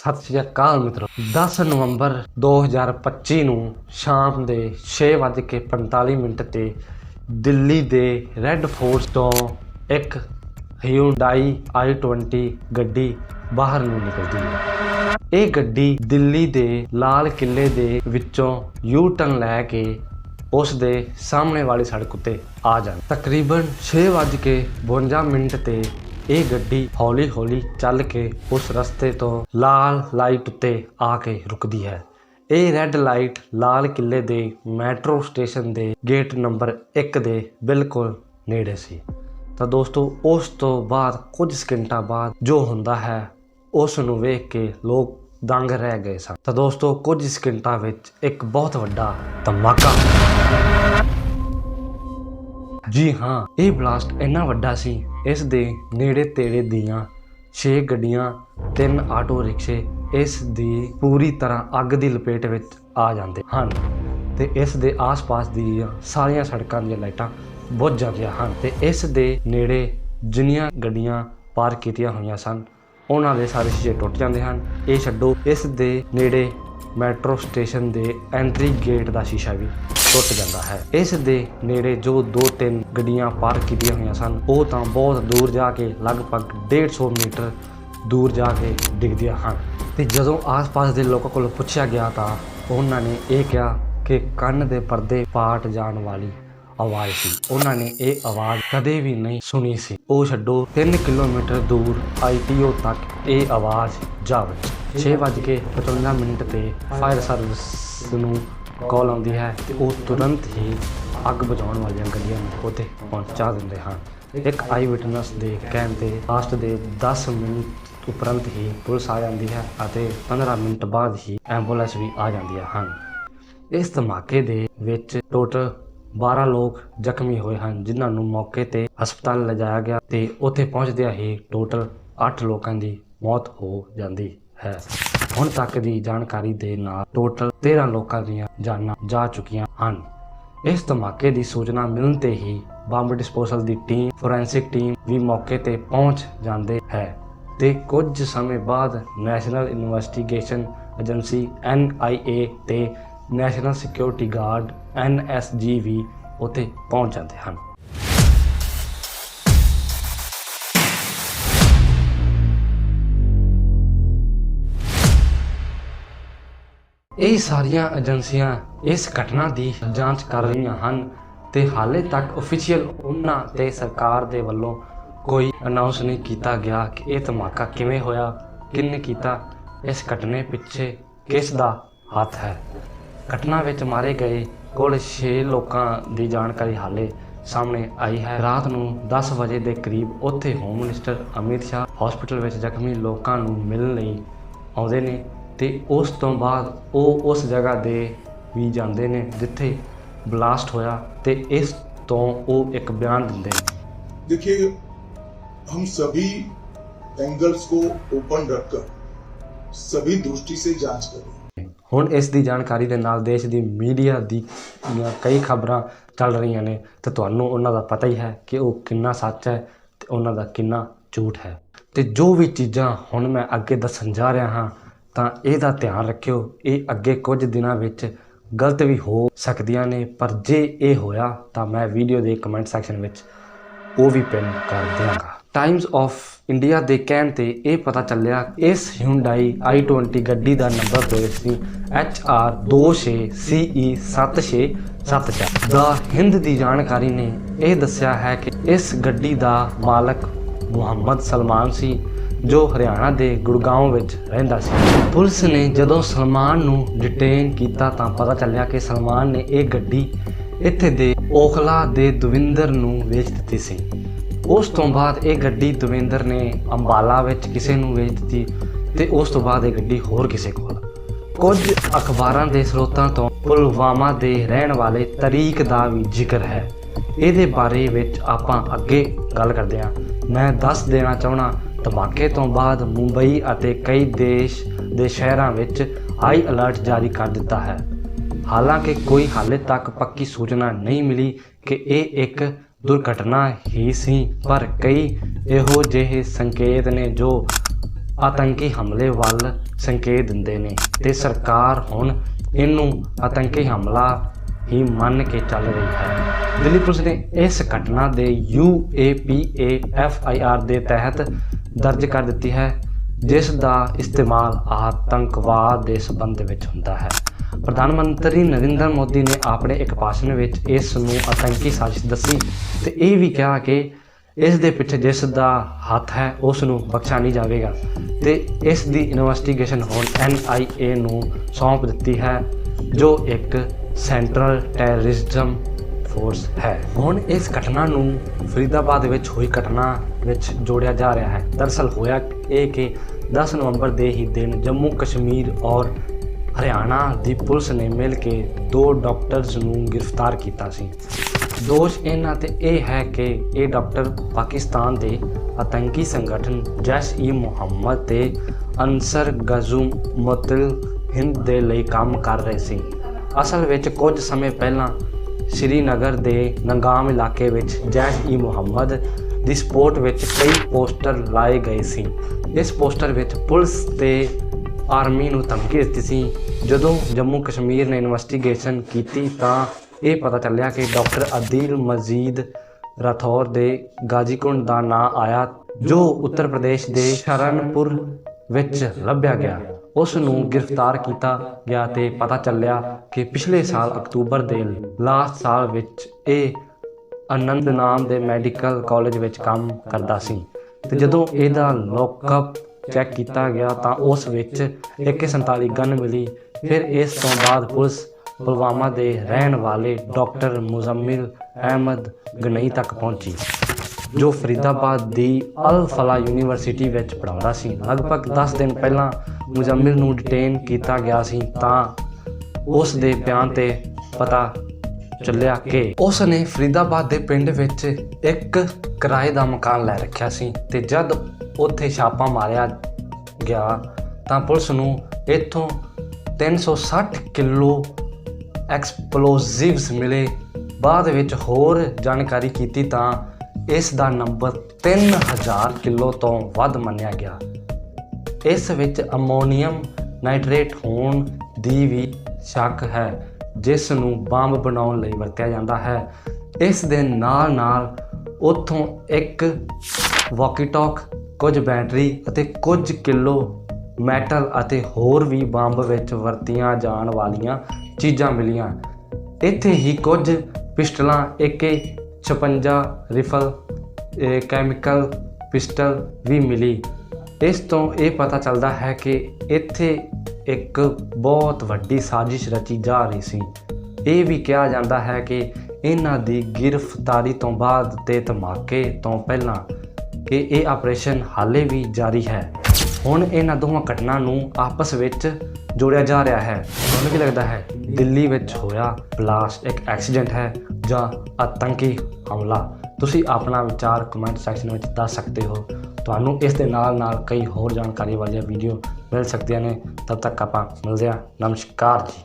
ਸਤਿ ਸ਼੍ਰੀ ਅਕਾਲ ਮਿੱਤਰੋ। 10 ਨਵੰਬਰ 2025 ਨੂੰ ਸ਼ਾਮ ਦੇ 6:45 ਮਿੰਟ ਤੇ ਦਿੱਲੀ ਦੇ ਰੈੱਡ ਫੋਰਸ ਤੋਂ ਇੱਕ Hyundai i20 ਗੱਡੀ ਬਾਹਰ ਨੂੰ ਨਿਕਲਦੀ ਹੈ। ਇਹ ਗੱਡੀ ਦਿੱਲੀ ਦੇ ਲਾਲ ਕਿਲੇ ਦੇ ਵਿੱਚੋਂ ਯੂ ਟਰਨ ਲੈ ਕੇ ਉਸ ਦੇ ਸਾਹਮਣੇ ਵਾਲੀ ਸੜਕ ਉੱਤੇ ਆ ਜਾਂਦੀ ਤਕਰੀਬਨ 6:52 ਮਿੰਟ ਤੇ ਇਹ ਗੱਡੀ ਹੌਲੀ-ਹੌਲੀ ਚੱਲ ਕੇ ਉਸ ਰਸਤੇ ਤੋਂ ਲਾਲ ਲਾਈਟ ਉੱਤੇ ਆ ਕੇ ਰੁਕਦੀ ਹੈ। ਇਹ ਰੈੱਡ ਲਾਈਟ ਲਾਲ ਕਿਲੇ ਦੇ ਮੈਟਰੋ ਸਟੇਸ਼ਨ ਦੇ ਗੇਟ ਨੰਬਰ 1 ਦੇ ਬਿਲਕੁਲ ਨੇੜੇ ਸੀ। ਤਾਂ ਦੋਸਤੋ, ਉਸ ਤੋਂ ਬਾਅਦ ਕੁਝ ਸਕਿੰਟਾਂ ਬਾਅਦ ਜੋ ਹੁੰਦਾ ਹੈ, ਉਸ ਨੂੰ ਵੇਖ ਕੇ ਲੋਕ ਦੰਗ ਰਹਿ ਗਏ ਸਨ। ਤਾਂ ਦੋਸਤੋ, ਕੁਝ ਸਕਿੰਟਾਂ ਵਿੱਚ ਇੱਕ ਬਹੁਤ ਵੱਡਾ ਧਮਾਕਾ। ਜੀ ਹਾਂ, ਇਹ ਬਲਾਸਟ ਇੰਨਾ ਵੱਡਾ ਸੀ ਇਸ ਦੇ ਨੇੜੇ ਤੇੜੇ ਦੀਆਂ 6 ਗੱਡੀਆਂ, ਤਿੰਨ ਆਟੋ ਰਿਕਸ਼ੇ ਇਸ ਦੀ ਪੂਰੀ ਤਰ੍ਹਾਂ ਅੱਗ ਦੀ ਲਪੇਟ ਵਿੱਚ ਆ ਜਾਂਦੇ ਹਨ ਤੇ ਇਸ ਦੇ ਆਸ-ਪਾਸ ਦੀਆਂ ਸਾਰੀਆਂ ਸੜਕਾਂ ਦੀਆਂ ਲਾਈਟਾਂ ਬੁੱਝ ਜਾਂਦੀਆਂ ਹਨ ਤੇ ਇਸ ਦੇ ਨੇੜੇ ਜਿੰਨੀਆਂ ਗੱਡੀਆਂ ਪਾਰਕ ਕੀਤੀਆਂ ਹੋਈਆਂ ਸਨ, ਉਹਨਾਂ ਦੇ ਸਾਰੇ ਸ਼ੀਸ਼ੇ ਟੁੱਟ ਜਾਂਦੇ ਹਨ। ਇਹ ਛੱਡੋ, ਇਸ ਦੇ ਨੇੜੇ ਮੈਟਰੋ ਸਟੇਸ਼ਨ ਦੇ ਐਂਟਰੀ ਗੇਟ ਦਾ ਸ਼ੀਸ਼ਾ ਵੀ ਟੁੱਟ ਜਾਂਦਾ ਹੈ। ਇਸ ਦੇ ਨੇੜੇ ਜੋ ਦੋ ਤਿੰਨ ਗੱਡੀਆਂ ਪਾਰਕ ਕੀਤੀਆਂ ਹੋਈਆਂ ਸਨ, ਉਹ ਤਾਂ ਬਹੁਤ ਦੂਰ ਜਾ ਕੇ ਲਗਭਗ 150 ਮੀਟਰ ਦੂਰ ਜਾ ਕੇ ਡਿੱਗਦੀਆਂ ਹਨ। ਤੇ ਜਦੋਂ ਆਸ-ਪਾਸ ਦੇ ਲੋਕਾਂ ਕੋਲੋਂ ਪੁੱਛਿਆ ਗਿਆ ਤਾਂ ਉਹਨਾਂ ਨੇ ਇਹ ਕਿਹਾ ਕਿ ਕੰਨ ਦੇ ਪਰਦੇ ਪਾਟ ਜਾਣ ਵਾਲੀ ਆਵਾਜ਼ ਸੀ। ਉਹਨਾਂ ਨੇ ਇਹ ਆਵਾਜ਼ ਕਦੇ ਵੀ ਨਹੀਂ ਸੁਣੀ ਸੀ। ਉਹ ਛੱਡੋ 3 ਕਿਲੋਮੀਟਰ ਦੂਰ ਆਈਟੀਓ ਤੱਕ ਇਹ ਆਵਾਜ਼ ਜਾ ਵਜੀ। 6:55 ਮਿੰਟ ਤੇ ਫਾਇਰ ਸਰਵਿਸ ਨੂੰ ਕਾਲ ਆਉਂਦੀ ਹੈ ਤੇ ਉਹ ਤੁਰੰਤ ਹੀ ਅੱਗ ਬੁਝਾਉਣ ਵਾਲੀਆਂ ਗੱਡੀਆਂ ਨੂੰ ਉੱਥੇ ਪਹੁੰਚਾ ਦਿੰਦੇ ਹਨ। ਇੱਕ ਆਈ ਵਿਟਨੈਸ ਦੇ ਕਹਿਣ ਤੇ ਲਾਸਟ ਦੇ 10 ਮਿੰਟ ਉਪਰੰਤ ਹੀ ਪੁਲਿਸ ਆ ਜਾਂਦੀ ਹੈ ਅਤੇ 15 ਮਿੰਟ ਬਾਅਦ ਹੀ ਐਂਬੂਲੈਂਸ ਵੀ ਆ ਜਾਂਦੀਆਂ ਹਨ। ਇਸ ਧਮਾਕੇ ਦੇ ਵਿੱਚ ਟੋਟਲ 12 ਲੋਕ ਜ਼ਖਮੀ ਹੋਏ ਹਨ, ਜਿਨ੍ਹਾਂ ਨੂੰ ਮੌਕੇ ਤੇ ਹਸਪਤਾਲ ਲਿਜਾਇਆ ਗਿਆ ਤੇ ਉੱਥੇ ਪਹੁੰਚਦਿਆਂ ਹੀ ਟੋਟਲ 8 ਲੋਕਾਂ ਦੀ ਮੌਤ ਹੋ ਜਾਂਦੀ ਹੈ। ਹੁਣ ਤੱਕ ਦੀ ਜਾਣਕਾਰੀ ਦੇ ਨਾਲ ਟੋਟਲ 13 ਲੋਕਾਂ ਦੀਆਂ ਜਾਨਾਂ ਜਾ ਚੁੱਕੀਆਂ ਹਨ। ਇਸ ਧਮਾਕੇ ਦੀ ਸੂਚਨਾ ਮਿਲਣ ਤੇ ਹੀ ਬੰਬ ਡਿਸਪੋਜ਼ਲ ਦੀ ਟੀਮ ਫੋਰੈਂਸਿਕ ਟੀਮ ਵੀ ਮੌਕੇ ਤੇ ਪਹੁੰਚ ਜਾਂਦੇ ਹੈ ਤੇ ਕੁਝ ਸਮੇਂ ਬਾਅਦ ਨੈਸ਼ਨਲ ਇਨਵੈਸਟੀਗੇਸ਼ਨ ਏਜੰਸੀ NIA ਤੇ ਨੈਸ਼ਨਲ ਸਿਕਿਉਰਿਟੀ ਗਾਰਡ NSG ਵੀ ਉੱਥੇ ਪਹੁੰਚ ਜਾਂਦੇ ਹਨ। ਇਹ ਸਾਰੀਆਂ ਏਜੰਸੀਆਂ ਇਸ ਘਟਨਾ ਦੀ ਜਾਂਚ ਕਰ ਰਹੀਆਂ ਹਨ ਤੇ ਹਾਲੇ ਤੱਕ ਅਫੀਸ਼ੀਅਲ ਉਹਨਾਂ ਤੇ ਸਰਕਾਰ ਦੇ ਵੱਲੋਂ ਕੋਈ ਅਨਾਉਂਸ ਨਹੀਂ ਕੀਤਾ ਗਿਆ ਕਿ ਇਹ ਧਮਾਕਾ ਕਿਵੇਂ ਹੋਇਆ ਕਿੰਨੇ ਕੀਤਾ, ਇਸ ਘਟਨੇ ਪਿੱਛੇ ਕਿਸ ਦਾ ਹੱਥ ਹੈ। ਘਟਨਾ ਵਿੱਚ ਮਾਰੇ ਗਏ ਕੋਲ 6 ਲੋਕਾਂ ਦੀ ਜਾਣਕਾਰੀ ਹਾਲੇ ਸਾਹਮਣੇ ਆਈ ਹੈ। ਰਾਤ ਨੂੰ 10 ਵਜੇ ਦੇ ਕਰੀਬ ਉੱਥੇ home minister Amit Shah hospital ਵਿੱਚ ਜ਼ਖਮੀ ਲੋਕਾਂ ਨੂੰ ਮਿਲਣ ਲਈ ਆਉਂਦੇ ਨੇ। ਤੇ ਉਸ ਤੋਂ ਬਾਅਦ ਉਹ ਉਸ ਜਗ੍ਹਾ ਦੇ ਵੀ ਜਾਂਦੇ ਨੇ ਜਿੱਥੇ ਬਲਾਸਟ ਹੋਇਆ ਤੇ ਇਸ ਤੋਂ ਉਹ ਇੱਕ ਬਿਆਨ ਦਿੰਦੇ ਨੇ देखिए हम सभी एंगल्स को ओपन रखकर सभी दृष्टि से जांच कर रहे हैं ਹੁਣ ਇਸ ਦੀ ਜਾਣਕਾਰੀ ਦੇ ਨਾਲ ਦੇਸ਼ ਦੀ ਮੀਡੀਆ ਦੀ ਦੀਆਂ ਕਈ ਖਬਰਾਂ ਚੱਲ ਰਹੀਆਂ ਨੇ ਤੇ ਤੁਹਾਨੂੰ ਉਹਨਾਂ ਦਾ ਪਤਾ ਹੀ ਹੈ ਕਿ ਉਹ ਕਿੰਨਾ ਸੱਚ ਹੈ ਤੇ ਉਹਨਾਂ ਦਾ ਕਿੰਨਾ ਝੂਠ ਹੈ ਤੇ ਜੋ ਵੀ ਚੀਜ਼ਾਂ ਹੁਣ ਮੈਂ ਅੱਗੇ ਦੱਸਣ ਜਾ ਰਿਹਾ ਹਾਂ ਤਾਂ ਇਹਦਾ ਧਿਆਨ ਰੱਖਿਓ, ਇਹ ਅੱਗੇ ਕੁਝ ਦਿਨਾਂ ਵਿੱਚ ਗਲਤ ਵੀ ਹੋ ਸਕਦੀਆਂ ਨੇ, ਪਰ ਜੇ ਇਹ ਹੋਇਆ ਤਾਂ ਮੈਂ ਵੀਡੀਓ ਦੇ ਕਮੈਂਟ ਸੈਕਸ਼ਨ ਵਿੱਚ ਉਹ ਵੀ ਪਿੰਨ ਕਰ ਦਿਆਂਗਾ। ਟਾਈਮਸ ਆਫ ਇੰਡੀਆ ਦੇ ਕਹਿਣ ਤੇ ਇਹ ਪਤਾ ਚੱਲਿਆ, ਇਸ Hyundai i20 ਗੱਡੀ ਦਾ ਨੰਬਰ ਪਲੇਟ ਸੀ HR26CE7674 ਦਾ ਹਿੰਦ ਦੀ ਜਾਣਕਾਰੀ ਨੇ ਇਹ ਦੱਸਿਆ ਹੈ ਕਿ ਇਸ ਗੱਡੀ ਦਾ ਮਾਲਕ ਮੁਹੰਮਦ ਸਲਮਾਨ ਸੀ। ਜੋ ਹਰਿਆਣਾ ਦੇ ਗੁੜਗਾਉਂ ਵਿੱਚ ਰਹਿੰਦਾ ਸੀ। ਪੁਲਿਸ ਨੇ ਜਦੋਂ ਸਲਮਾਨ ਨੂੰ ਡਿਟੇਨ ਕੀਤਾ ਤਾਂ ਪਤਾ ਚੱਲਿਆ ਕਿ ਸਲਮਾਨ ਨੇ ਇਹ ਗੱਡੀ ਇੱਥੇ ਦੇ ਓਖਲਾ ਦੇ ਦਵਿੰਦਰ ਨੂੰ ਵੇਚ ਦਿੱਤੀ ਸੀ। ਉਸ ਤੋਂ ਬਾਅਦ ਇਹ ਗੱਡੀ ਦਵਿੰਦਰ ਨੇ ਅੰਬਾਲਾ ਵਿੱਚ ਕਿਸੇ ਨੂੰ ਵੇਚ ਦਿੱਤੀ ਤੇ ਉਸ ਤੋਂ ਬਾਅਦ ਇਹ ਗੱਡੀ ਹੋਰ ਕਿਸੇ ਕੋਲ। ਕੁਝ ਅਖਬਾਰਾਂ ਦੇ ਸਰੋਤਾਂ ਤੋਂ ਪੁਲਵਾਮਾ ਦੇ ਰਹਿਣ ਵਾਲੇ ਤਰੀਕ ਦਾ ਵੀ ਜ਼ਿਕਰ ਹੈ। ਇਹਦੇ ਬਾਰੇ ਵਿੱਚ ਆਪਾਂ ਅੱਗੇ ਗੱਲ ਕਰਦੇ ਹਾਂ। ਮੈਂ ਦੱਸ ਦੇਣਾ ਚਾਹਣਾ ਧਮਾਕੇ ਤੋਂ ਬਾਅਦ ਮੁੰਬਈ ਅਤੇ ਕਈ ਦੇਸ਼ ਦੇ ਸ਼ਹਿਰਾਂ ਵਿੱਚ ਹਾਈ ਅਲਰਟ ਜਾਰੀ ਕਰ ਦਿੱਤਾ ਹੈ। ਹਾਲਾਂਕਿ ਕੋਈ ਹਾਲੇ ਤੱਕ ਪੱਕੀ ਸੂਚਨਾ ਨਹੀਂ ਮਿਲੀ ਕਿ ਇਹ ਇੱਕ ਦੁਰਘਟਨਾ ਹੀ ਸੀ, ਪਰ ਕਈ ਇਹੋ ਜਿਹੇ ਸੰਕੇਤ ਨੇ ਜੋ ਆਤੰਕੀ ਹਮਲੇ ਵੱਲ ਸੰਕੇਤ ਦਿੰਦੇ ਨੇ ਤੇ ਸਰਕਾਰ ਹੁਣ ਇਹਨੂੰ ਆਤੰਕੀ ਹਮਲਾ ਹੀ ਮੰਨ ਕੇ ਚੱਲ ਰਹੀ ਹੈ। ਦਿੱਲੀ ਪੁਲਿਸ ਨੇ ਇਸ ਘਟਨਾ ਦੇ UAPA FIR ਦੇ ਤਹਿਤ ਦਰਜ ਕਰ ਦਿੱਤੀ ਹੈ। ਜਿਸ ਦਾ ਇਸਤੇਮਾਲ ਆਤੰਕਵਾਦ ਦੇ ਸੰਬੰਧ ਵਿੱਚ ਹੁੰਦਾ ਹੈ। ਪ੍ਰਧਾਨ ਮੰਤਰੀ ਨਰਿੰਦਰ ਮੋਦੀ ਨੇ ਆਪਣੇ ਇੱਕ ਭਾਸ਼ਣ ਵਿੱਚ ਇਸ ਨੂੰ ਆਤੰਕੀ ਸਾਜ਼ਿਸ਼ ਦੱਸੀ ਤੇ ਇਹ ਵੀ ਕਿਹਾ ਕਿ ਇਸ ਦੇ ਪਿੱਛੇ ਜਿਸ ਦਾ ਹੱਥ ਹੈ, ਉਸ ਨੂੰ ਬਖਸ਼ਿਆ ਨਹੀਂ ਜਾਵੇਗਾ ਤੇ ਇਸ ਦੀ ਇਨਵੈਸਟੀਗੇਸ਼ਨ ਹੁਣ NIA ਨੂੰ ਸੌਂਪ ਦਿੱਤੀ ਹੈ, ਜੋ ਇੱਕ ਸੈਂਟਰਲ ਟੈਰਰਿਜ਼ਮ ਫੋਰਸ ਹੈ। ਹੁਣ ਇਸ ਘਟਨਾ ਨੂੰ ਫਰੀਦਾਬਾਦ ਵਿੱਚ ਹੋਈ ਘਟਨਾ ਵਿੱਚ ਜੋੜਿਆ ਜਾ ਰਿਹਾ ਹੈ। ਦਰਸਲ ਹੋਇਆ ਇਹ ਕਿ 10 ਨਵੰਬਰ ਦੇ ਹੀ ਦਿਨ ਜੰਮੂ ਕਸ਼ਮੀਰ ਔਰ ਹਰਿਆਣਾ ਦੀ ਪੁਲਿਸ ਨੇ ਮਿਲ ਕੇ ਦੋ ਡਾਕਟਰਸ ਨੂੰ ਗ੍ਰਿਫਤਾਰ ਕੀਤਾ ਸੀ। ਦੋਸ਼ ਇਹਨਾਂ ਤੇ ਇਹ ਹੈ ਕਿ ਇਹ ਡਾਕਟਰ ਪਾਕਿਸਤਾਨ ਦੇ ਆਤੰਕੀ ਸੰਗਠਨ ਜੈਸ਼ ਈ ਮੁਹੰਮਦ ਤੇ ਅਨਸਰ ਗਜ਼ੂਮਤਲ ਹਿੰਦ ਦੇ ਲਈ ਕੰਮ ਕਰ ਰਹੇ ਸੀ। ਅਸਲ ਵਿੱਚ ਕੁਝ ਸਮੇਂ ਪਹਿਲਾਂ ਸ਼੍ਰੀਨਗਰ ਦੇ ਨੰਗਾਮ ਇਲਾਕੇ ਵਿੱਚ ਜੈਸ਼ ਈ ਮੁਹੰਮਦ ਦੀ ਸਪੋਰਟ ਵਿੱਚ ਕਈ ਪੋਸਟਰ ਲਾਏ ਗਏ ਸੀ। ਇਸ ਪੋਸਟਰ ਵਿੱਚ ਪੁਲਿਸ ਤੇ ਆਰਮੀ ਨੂੰ ਧਮਕੀ ਦਿੱਤੀ ਸੀ। ਜਦੋਂ ਜੰਮੂ ਕਸ਼ਮੀਰ ਨੇ ਇਨਵੈਸਟੀਗੇਸ਼ਨ ਕੀਤੀ ਤਾਂ ਇਹ ਪਤਾ ਚੱਲਿਆ ਕਿ ਡਾਕਟਰ ਅਦੀਲ ਮਜੀਦ ਰਾਠੌਰ ਦੇ ਗਾਜੀਕੁੰਡ ਦਾ ਨਾਂ ਆਇਆ, ਜੋ ਉੱਤਰ ਪ੍ਰਦੇਸ਼ ਦੇ ਸ਼ਰਨਪੁਰ ਵਿੱਚ ਲੱਭਿਆ ਗਿਆ। ਉਸ ਨੂੰ ਗ੍ਰਿਫਤਾਰ ਕੀਤਾ ਗਿਆ ਤੇ ਪਤਾ ਚੱਲਿਆ ਕਿ ਪਿਛਲੇ ਸਾਲ ਅਕਤੂਬਰ ਦੇ ਲਾਸਟ ਸਾਲ ਵਿੱਚ ਇਹ ਆਨੰਦ ਨਾਮ ਦੇ ਮੈਡੀਕਲ ਕਾਲਜ ਵਿੱਚ ਕੰਮ ਕਰਦਾ ਸੀ। ਤੇ ਜਦੋਂ ਇਹਦਾ ਲੋਕਅਪ ਚੈੱਕ ਕੀਤਾ ਗਿਆ ਤਾਂ ਉਸ ਵਿੱਚ 147 ਗਨ ਮਿਲੀ। ਫਿਰ ਇਸ ਤੋਂ ਬਾਅਦ ਪੁਲਿਸ ਪੁਲਵਾਮਾ ਦੇ ਰਹਿਣ ਵਾਲੇ ਡਾਕਟਰ ਮੁਜ਼ਮਿਲ ਅਹਿਮਦ ਗਨਈ ਤੱਕ ਪਹੁੰਚੀ, ਜੋ ਫਰੀਦਾਬਾਦ ਦੀ ਅਲ ਫਲਾ ਯੂਨੀਵਰਸਿਟੀ ਵਿੱਚ ਪੜ੍ਹਾਉਂਦਾ ਸੀ। ਲਗਭਗ 10 ਦਿਨ ਪਹਿਲਾਂ ਮੁਜ਼ਮਿਲ ਨੂੰ ਡਿਟੇਨ ਕੀਤਾ ਗਿਆ ਸੀ ਤਾਂ ਉਸ ਦੇ ਬਿਆਨ ਤੇ ਪਤਾ ਚੱਲਿਆ ਕਿ ਉਸ ਨੇ ਫਰੀਦਾਬਾਦ ਦੇ ਪਿੰਡ ਵਿੱਚ ਇੱਕ ਕਿਰਾਏ ਦਾ ਮਕਾਨ ਲੈ ਰੱਖਿਆ ਸੀ ਤੇ ਜਦ ਉੱਥੇ ਛਾਪਾ ਮਾਰਿਆ ਗਿਆ ਤਾਂ ਪੁਲਿਸ ਨੂੰ ਇੱਥੋਂ 360 ਕਿਲੋ ਐਕਸਪਲੋਸਿਵਸ ਮਿਲੇ। ਬਾਅਦ ਵਿੱਚ ਹੋਰ ਜਾਣਕਾਰੀ ਕੀਤੀ ਤਾਂ ਇਸ ਦਾ ਨੰਬਰ 3000 ਕਿਲੋ ਤੋਂ ਵੱਧ ਮੰਨਿਆ ਗਿਆ। ਇਸ ਵਿੱਚ ਅਮੋਨੀਅਮ ਨਾਈਟ੍ਰੇਟ ਹੋਣ ਦੀ ਵੀ ਸ਼ੱਕ ਹੈ, ਜਿਸ ਨੂੰ ਬੰਬ ਬਣਾਉਣ ਲਈ ਵਰਤਿਆ ਜਾਂਦਾ ਹੈ। ਇਸ ਦੇ ਨਾਲ ਨਾਲ ਉੱਥੋਂ ਇੱਕ ਵਾਕੀਟਾਕ ਕੁਝ ਬੈਟਰੀ ਅਤੇ ਕੁਝ ਕਿਲੋ ਮੈਟਲ ਅਤੇ ਹੋਰ ਵੀ ਬੰਬ ਵਿੱਚ ਵਰਤੀਆਂ ਜਾਣ ਵਾਲੀਆਂ ਚੀਜ਼ਾਂ ਮਿਲੀਆਂ। ਇੱਥੇ ਹੀ ਕੁਝ ਪਿਸਟਲਾਂ AK56 ਰਿਫਲ ਕੈਮੀਕਲ ਪਿਸਟਲ ਵੀ ਮਿਲੀ। ਇਸ ਤੋਂ ਇਹ ਪਤਾ ਚੱਲਦਾ ਹੈ ਕਿ ਇੱਥੇ ਇੱਕ ਬਹੁਤ ਵੱਡੀ ਸਾਜ਼ਿਸ਼ ਰਚੀ ਜਾ ਰਹੀ ਸੀ। ਇਹ ਵੀ ਕਿਹਾ ਜਾਂਦਾ ਹੈ ਕਿ ਇਹਨਾਂ ਦੀ ਗ੍ਰਿਫਤਾਰੀ ਤੋਂ ਬਾਅਦ ਤੇ ਧਮਾਕੇ ਤੋਂ ਪਹਿਲਾਂ ਕਿ ਇਹ ਆਪਰੇਸ਼ਨ ਹਾਲੇ ਵੀ ਜਾਰੀ ਹੈ। ਹੁਣ ਇਹਨਾਂ ਦੋਵਾਂ ਘਟਨਾ ਨੂੰ ਆਪਸ ਵਿੱਚ ਜੋੜਿਆ ਜਾ ਰਿਹਾ ਹੈ। ਤੁਹਾਨੂੰ ਕੀ ਲੱਗਦਾ ਹੈ? ਦਿੱਲੀ ਵਿੱਚ ਹੋਇਆ ਬਲਾਸਟ, ਇੱਕ ਐਕਸੀਡੈਂਟ ਹੈ ਜਾਂ ਆਤੰਕੀ ਹਮਲਾ? ਤੁਸੀਂ ਆਪਣਾ ਵਿਚਾਰ ਕਮੈਂਟ ਸੈਕਸ਼ਨ ਵਿੱਚ ਦੱਸ ਸਕਦੇ ਹੋ। ਤੁਹਾਨੂੰ ਇਸ ਦੇ ਨਾਲ ਨਾਲ ਕਈ ਹੋਰ ਜਾਣਕਾਰੀ ਵਾਲੀਆਂ ਵੀਡੀਓ ਮਿਲ ਸਕਦੀਆਂ ਨੇ। ਤਦ ਤੱਕ ਆਪਾਂ ਮਿਲਦੇ ਹਾਂ। ਨਮਸਕਾਰ ਜੀ।